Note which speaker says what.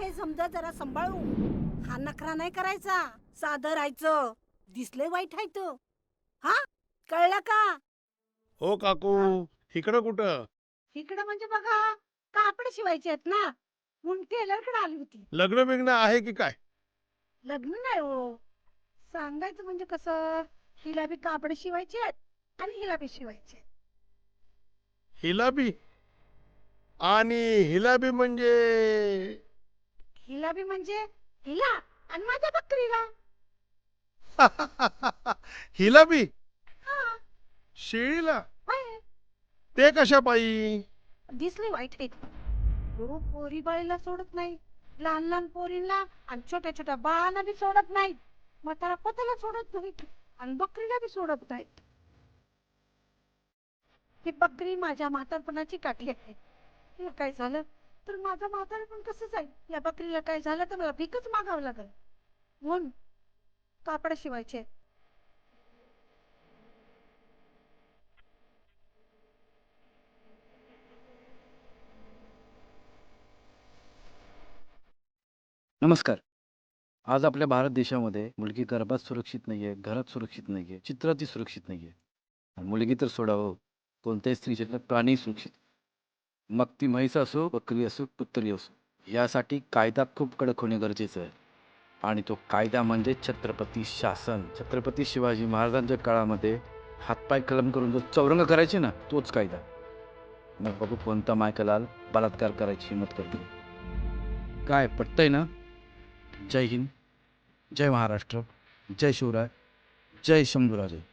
Speaker 1: समजा जरा सांभाळू. हा नखरा नाही करायचा. साधं राहायचं. दिसले वाईट आहे तो. हा? कळलं का?
Speaker 2: हो काकू. इकडं कुठं?
Speaker 1: इकडे म्हणजे बघा कापड शिवायचे आहेत ना. म्हणून टेलरकडे आली होती.
Speaker 2: लग्न बिग्न आहे की काय?
Speaker 1: लग्न नाही हो. सांगायचं म्हणजे कसं हिला बी कापड शिवायचे आहेत आणि हिला बी शिवायचे आहेत.
Speaker 2: हिला बी? आणि हिला बी म्हणजे
Speaker 1: हिला बी म्हणजे हिला आणि माझ्या बकरीला.
Speaker 2: हिला बी?
Speaker 1: हा,
Speaker 2: शेळीला?
Speaker 1: होय.
Speaker 2: ते कशा पायी
Speaker 1: दिसले वाईट आहेत हो, पोरी बाळीला सोडत नाही. लहान लहान पोरीला आणि छोट्या छोट्या बाळांना बी सोडत नाहीत म्हातारा पोताला सोडत नाहीत आणि बकरीला बी सोडत नाहीत ही बकरी माझ्या म्हातारपणाची काठी आहे. तिला काय झालं? तर माझा म्हातारा पण कसं जाईल? या बकरीला काय झालं तर मला भीकच मागावं लागेल. म्हणून कापड शिवायचे
Speaker 3: नमस्कार. आज आपल्या भारत देशामध्ये मुलगी गर्भात सुरक्षित नाहीये घरात सुरक्षित नाहीये चित्रातही सुरक्षित नाहीये. मुलगी तर सोडावं कोणत्याही स्त्रीचे प्राणी सुरक्षित मग ती म्हैस असो बकरी असो कुत्री असो यासाठी कायदा खूप कडक होणे गरजेचं आहे. आणि तो कायदा म्हणजे छत्रपती शासन. छत्रपती शिवाजी महाराजांच्या काळामध्ये हातपाय कलम करून जो चौरंग करायचे ना तोच कायदा. मग बघू कोणता मायकलाल बलात्कार करायची हिंमत करतो. काय पटतंय ना? जय हिंद जय महाराष्ट्र जय शिवराय जय शंभूराजे.